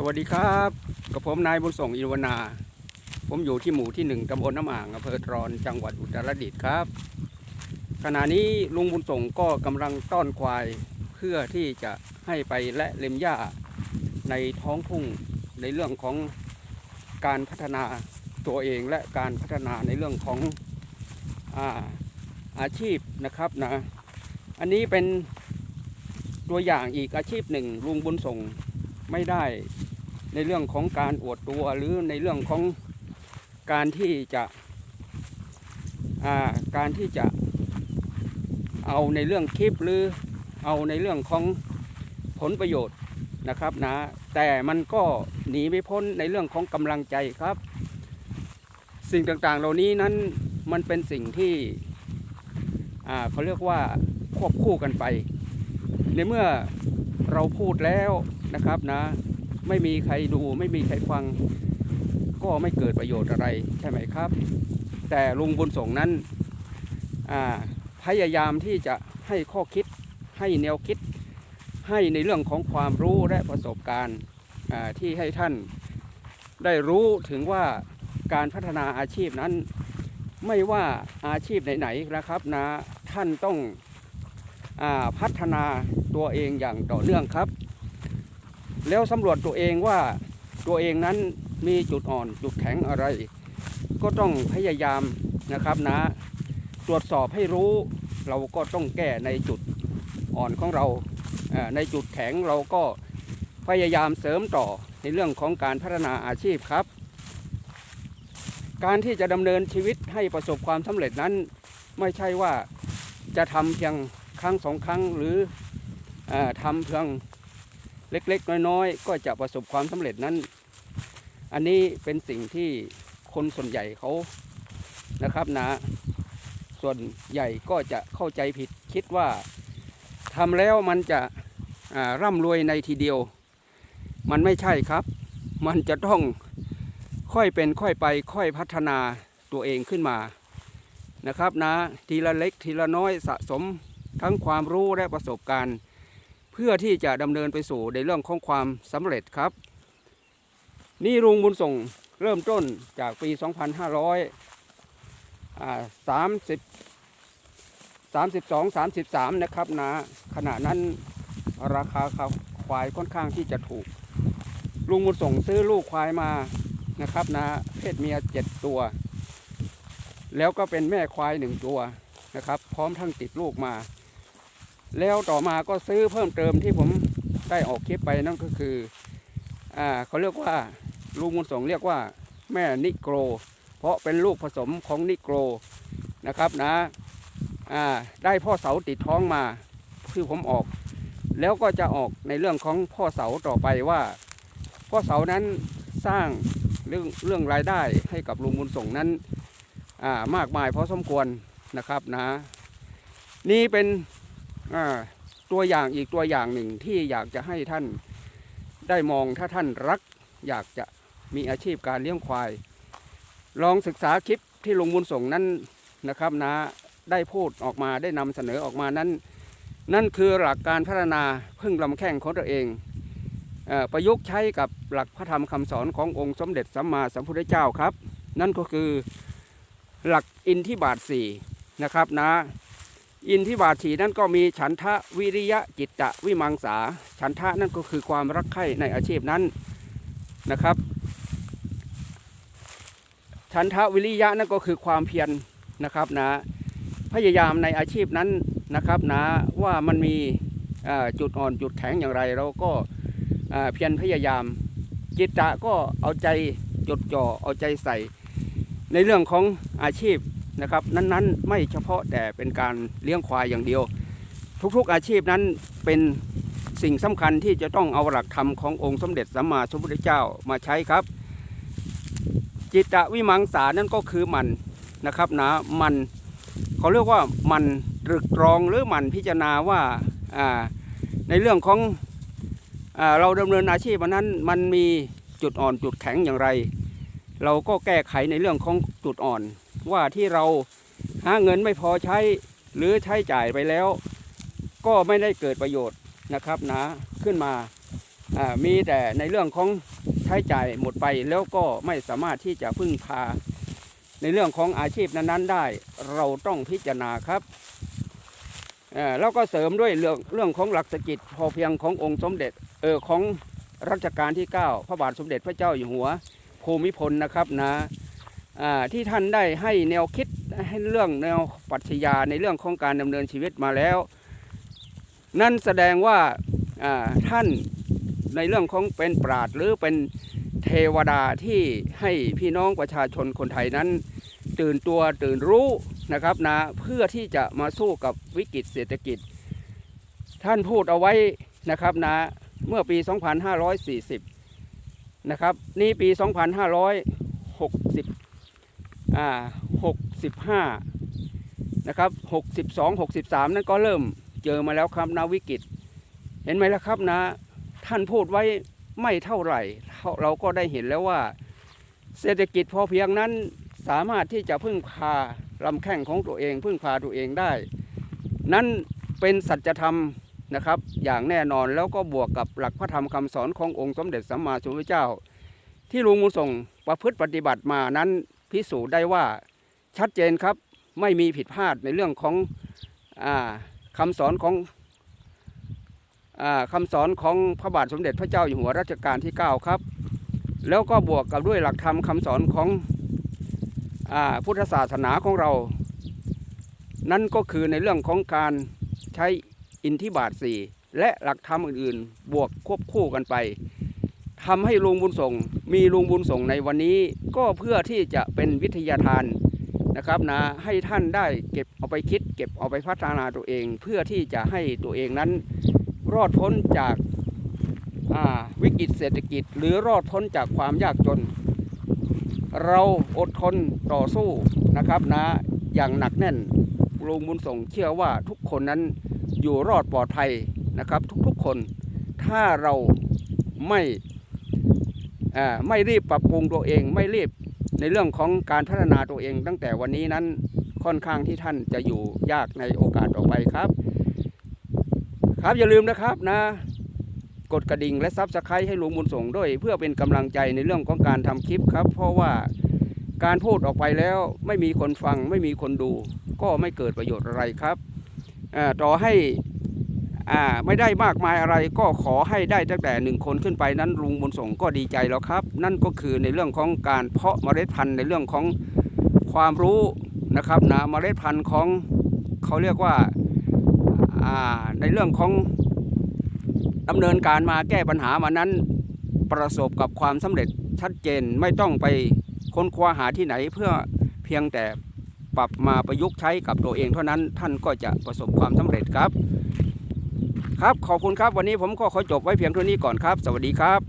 สวัสดีครับกับผมนายบุญส่งอินวนา ผมอยู่ที่หมู่ที่หนึ่งตำบลน้ำอ่างอำเภอตรอนจังหวัดอุตรดิตถ์ครับ ขณะนี้ลุงบุญส่งก็กำลังต้อนควายเพื่อที่จะให้ไปและเล็มหญ้าในท้องทุ่งในเรื่องของการพัฒนาตัวเองและการพัฒนาในเรื่องของอาอาชีพนะครับนะ อันนี้เป็นตัวอย่างอีกอาชีพหนึ่งลุงบุญส่ง ไม่ได้ในเรื่องของการอวดตัวหรือในเรื่องของการที่จะาการที่จะเอาในเรื่องคลิปหรือเอาในเรื่องของผลประโยชน์นะครับนะแต่มันก็หนีไม่พ้นในเรื่องของกำลังใจครับ สิ่งต่างๆเหล่านี้นั้นมันเป็นสิ่งที่เขาเรียกว่าควบคู่กันไป ในเมื่อเราพูดแล้ว นะครับนะ ไม่มีใครดูไม่มีใครฟัง ก็ไม่เกิดประโยชน์อะไรใช่ไหมครับ แต่ลุงบุญส่งนั้นพยายามที่จะให้ข้อคิดให้แนวคิด ให้ในเรื่องของความรู้และประสบการณ์ที่ให้ท่านได้รู้ถึงว่าการพัฒนาอาชีพนั้น ไม่ว่าอาชีพไหนๆนะครับนะท่านต้องอพัฒนาตัวเองอย่างต่อเนื่องครับ แล้วสำรวจตัวเองว่าตัวเองนั้นมีจุดอ่อนจุดแข็งอะไร ก็ต้องพยายามนะครับนะ ตรวจสอบให้รู้เราก็ต้องแก้ในจุดอ่อนของเรา ในจุดแข็งเราก็พยายามเสริมต่อในเรื่องของการพัฒนาอาชีพครับ การที่จะดำเนินชีวิตให้ประสบความสำเร็จนั้น ไม่ใช่ว่าจะทำเพียงครั้งสองครั้งหรืออทำเพียง เล็กๆ น้อยๆ ก็จะประสบความสำเร็จนั้น อันนี้เป็นสิ่งที่คนส่วนใหญ่เขานะครับนะ ส่วนใหญ่ก็จะเข้าใจผิดคิดว่าทำแล้วมันจะอ่าร่ำรวยในทีเดียว มันไม่ใช่ครับ มันจะต้องค่อยเป็นค่อยไปค่อยพัฒนาตัวเองขึ้นมานะครับนะทีละเล็กทีละน้อยสะสมทั้งความรู้และประสบการณ์ พื่อที่จะดำเนินไปสู่ในเรื่องของความสำเร็จครับ นี่ลุงบุญส่งเริ่มต้นจากปี 2530 32 33 นะครับนะขณะนั้นราคาควายค่อนข้างที่จะถูก ลุงบุญส่งซื้อลูกควายมานะครับนะเพศเมียเจ็ดตัว แล้วก็เป็นแม่ควายหนึ่งตัวนะครับ พร้อมทั้งติดลูกมา แล้วต่อมาก็ซื้อเพิ่มเติมที่ผมได้ออกคลิปไปนั่นก็คืออ่าเขาเรียกว่าลุงบุญส่งเรียกว่าแม่นิโกร เพราะเป็นลูกผสมของนิโกรนะครับนะอ่าได้พ่อเสาติดท้องมาคือผมออก แล้วก็จะออกในเรื่องของพ่อเสาต่อไปว่าพ่อเสานั้นสร้างเรื่องเรื่องรายได้ให้กับลุงบุญส่งนั้นอ่ามากมายพอสมควรนะครับนะ นี่เป็น ตัวอย่างอีกตัวอย่างหนึ่งที่อยากจะให้ท่านได้มองถ้าท่านรัก อยากจะมีอาชีพการเลี้ยงควาย ลองศึกษาคลิปที่ลุงบุญส่งนั้นนะครับนะได้พูดออกมาได้นำเสนอออกมานั้น นั่นคือหลักการพัฒนาพึ่งลำแข้งของตัวเองอประยุกต์ใช้กับหลักพระธรรมคำสอนขององค์สมเด็จสัมมาสัมพุทธเจ้าครับ นั่นก็คือหลักอินทิบาทสี่นะครับนะ อินทิบาทีนั่นก็มีฉันทะวิริยะจิตตะวิมังสา ฉันทะนั่นก็คือความรักใคร่ในอาชีพนั้นนะครับ ฉันทะวิริยะนั่นก็คือความเพียรนะครับนะพยายามในอาชีพนั้นนะครับนะว่ามันมีจุดอ่อนจุดแข็งอย่างไรเราก็เอ่อเพียรพยายามจิตตะก็เอาใจจดจ่อเอาใจใส่ ในเรื่องของอาชีพ นะครับ นั้นๆ ไม่เฉพาะแต่เป็นการเลี้ยงควายอย่างเดียว ทุกๆอาชีพนั้นเป็นสิ่งสำคัญที่จะต้องเอาหลักธรรมขององค์สมเด็จสัมมาสัมพุทธเจ้ามาใช้ครับ จิตวิมังสานั่นก็คือมันนะครับนะมันเขาเรียกว่ามันตรึกตรองหรือมันพิจารณาว่าในเรื่องของอเราดำเนินอาชีพนั้นมันมีจุดอ่อนจุดแข็งอย่างไร เราก็แก้ไขในเรื่องของจุดอ่อน ว่าที่เราหาเงินไม่พอใช้หรือใช้จ่ายไปแล้ว ก็ไม่ได้เกิดประโยชน์นะครับนะขึ้นมามีแต่ในเรื่องของใช้จ่ายหมดไปแล้วก็ไม่สามารถที่จะพึ่งพา ในเรื่องของอาชีพนั้นๆได้ เราต้องพิจารณาครับแล้วก็เสริมด้วยเรื่องเรื่องของหลักเศรษฐกิจพอเพียงขององค์สมเด็จเออของรัชกาลที่ 9 พระบาทสมเด็จพระเจ้าอยู่หัวภูมิพลนะครับนะอ่า ที่ท่านได้ให้แนวคิดให้เรื่องแนวปรัชญาในเรื่องของการดำเนินชีวิตมาแล้ว นั่นแสดงว่าอ่าท่านในเรื่องของเป็นปราดหรือเป็นเทวดาที่ให้พี่น้องประชาชนคนไทยนั้น ตื่นตัวตื่นรู้นะครับนะเพื่อที่จะมาสู้กับวิกฤตเศรษฐกิจ ท่านพูดเอาไว้นะครับนะเมื่อปี 2540 นะครับ นี่ปี 2560 อ่า65นะครับ62 63นั้นก็เริ่มเจอมาแล้วครับนะวิกฤต เห็นไหมล่ะครับนะ ท่านพูดไว้ไม่เท่าไหร่ เราก็ได้เห็นแล้วว่า เศรษฐกิจพอเพียงนั้นสามารถที่จะพึ่งพาลำแข้งของตัวเอง พึ่งพาตัวเองได้ นั่นเป็นสัจธรรมนะครับอย่างแน่นอนแล้วก็บวกกับหลักพระธรรมคำสอนขององค์สมเด็จสัมมาสัมพุทธเจ้า ที่ลุงมูส่งประพฤติปฏิบัติมานั้น พิสูจน์ได้ว่าชัดเจนครับไม่มีผิดพลาดในเรื่องของอคำสอนของอคำสอนของพระบาทสมเด็จพระเจ้าอยู่หัวรัชกาลที่ 9 ครับ แล้วก็บวกกับด้วยหลักธรรมคำสอนของอพุทธศาสนาของเรา นั่นก็คือในเรื่องของการใช้อินทิบาทสีและหลักธรรมอื่นๆ บวกควบคู่กันไป ทำให้ลุงบุญส่ง มีลุงบุญส่งในวันนี้ ก็เพื่อที่จะเป็นวิทยาทานนะครับนะให้ท่านได้เก็บเอาไปคิด เก็บเอาไปพัฒนาตัวเอง เพื่อที่จะให้ตัวเองนั้น รอดพ้นจากาวิกฤตเศรษฐกิจ หรือรอดพ้นจากความยากจน เราอดทนต่อสู้นะครับนะอย่างหนักแน่นลุงบุญส่งเชื่อว่าทุกคนนั้นอยู่รอดปลอดภัยนะครับ ทุกๆคน ถ้าเราไม่ ไม่รีบปรับปรุงตัวเอง ไม่รีบในเรื่องของการพัฒนาตัวเอง ตั้งแต่วันนี้นั้นค่อนข้างที่ท่านจะอยู่ยากในโอกาสต่อไปครับ ครับอย่าลืมนะครับนะกดกระดิ่งและซับสไครต์ให้ลุงบุญส่งด้วย เพื่อเป็นกำลังใจในเรื่องของการทำคลิปครับ เพราะว่าการพูดออกไปแล้วไม่มีคนฟังไม่มีคนดู ก็ไม่เกิดประโยชน์อะไรครับอ่าต่อให้ อ่าไม่ได้มากมายอะไรก็ขอให้ได้ตั้งแต่หนึ่งคนขึ้นไปนั้นลุงบุญส่งก็ดีใจแล้วครับ นั่นก็คือในเรื่องของการเพาะเมล็ดพันธุ์ในเรื่องของความรู้นะครับนะเมล็ดพันธุ์ของเขาเรียกว่าในเรื่องของดำเนินการมาแก้ปัญหามานั้นประสบกับความสำเร็จชัดเจนไม่ต้องไปค้นคว้าหาที่ไหนเพื่อเพียงแต่ปรับมาประยุกต์ใช้กับตัวเองเท่านั้นท่านก็จะประสบความสำเร็จครับ ครับขอบคุณครับวันนี้ผมก็ขอจบไว้เพียงเท่านี้ก่อนครับ สวัสดีครับ